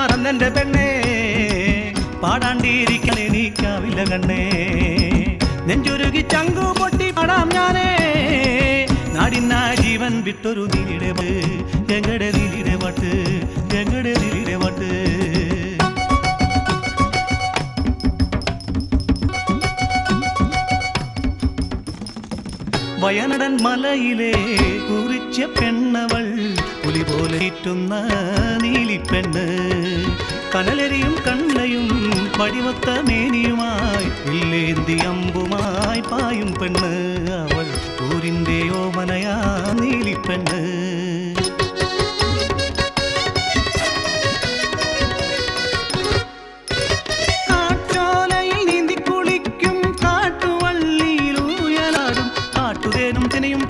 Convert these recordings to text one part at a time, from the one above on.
നാടിന്റെ പെണ്ണേ പാടാണ്ടിരിക്കണേ എനിക്കാവില്ല കണ്ണേ. നെഞ്ചുരുകി ചങ്കു പൊട്ടി പാടാം ഞാനേ നാടിനാ ജീവൻ വിട്ടൊരു നീലിടെ എങ്ങടെ നീലിടെ പാട്ട് എങ്ങടെ നീലിടെ പാട്ട്. വയനടൻ മലയിലെ കുറിച്ച പെണ്ണവൾ പുലി പോലെ ചുറ്റുന്ന നീലിപ്പെണ്ണ്. കനലരിയും കണ്ണയും പടിവത്ത മേനിയുമായി ഇല്ലേന്തി അമ്പുമായി പായും പെണ്ണ്. അവൾ ഊരിന്റെ ഓമനയാ നീലിപ്പെണ്ണ്.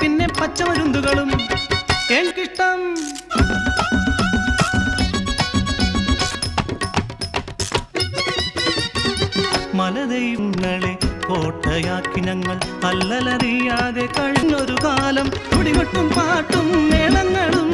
പിന്നെ പച്ചമരുന്നുകളും. എനിക്കിഷ്ടം മലദൈവങ്ങളെ കോട്ടയാക്കി ഞങ്ങൾ അല്ലലറിയാതെ കഴിഞ്ഞൊരു കാലം. കുടികൊട്ടും പാട്ടും മേളങ്ങളും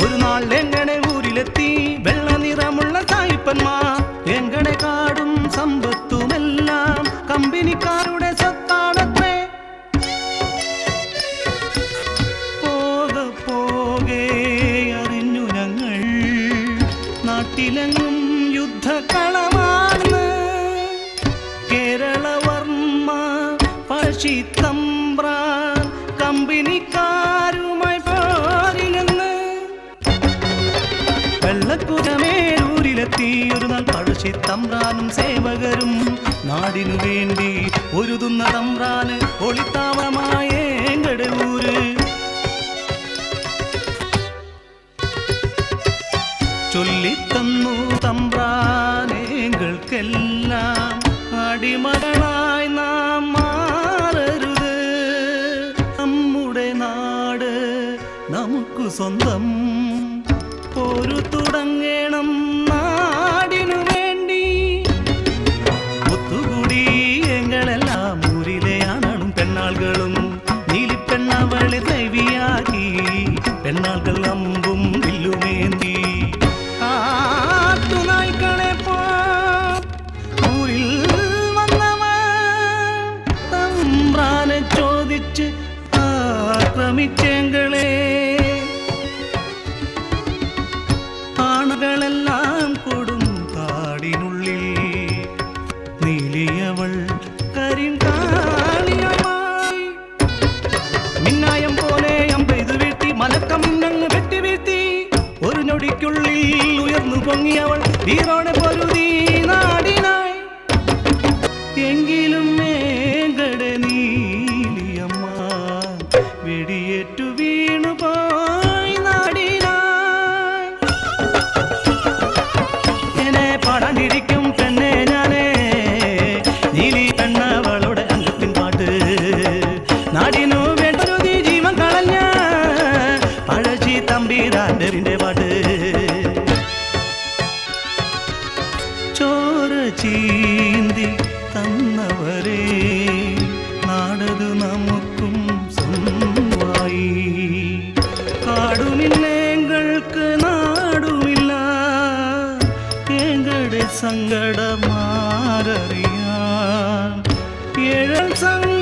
ഒരു നാൾ എങ്ങനെ ഊരിലെത്തി? വെള്ള നിറമുള്ള സായിപ്പന്മാർ എങ്ങനെ കാടും സമ്പത്തുമെല്ലാം കമ്പനിക്കാരുടെ സ്വത്താണത്രേ. പോക പോകെ അറിഞ്ഞു ഞങ്ങൾ. നാട്ടിലെങ്ങും യുദ്ധക്കളമാണ് കേരളവർമ്മ പശിത്തമ്പ്രാൻ കമ്പനിക്കാരുമായി ഒരു നാൾ പഴശ്ശി തമ്പ്രാനും സേവകരും. നാടിനു വേണ്ടി ഒരുതുന്ന തമ്പ്രാന് ഒളിത്താവളമായ ചൊല്ലിത്തന്നു തമ്പ്രാനേങ്ങൾക്കെല്ലാം അടിമകളായി നാം മാറരുത്. നമ്മുടെ നാട് നമുക്ക് സ്വന്തം. ഒരു തുടങ്ങണം. ദേവിയാക്കി പെണ്ണാളുകൾ അമ്പും വില്ലുമേന്തി. ചോദിച്ച് ആക്രമിച്ചെങ്കളെ ഒരു ഞൊടിക്കുള്ളിൽ ഉയർന്നു പൊങ്ങിയവൾ. വീറോടെ പൊരുതി ചീന്തി തന്നവരെ നാടതു നമുക്കും സ്വന്തമായി. കാടുമില്ലേങ്ങൾക്ക് നാടുമില്ല എങ്ങളുടെ സങ്കടമാറിയാൻ ഏഴൽ സംഘ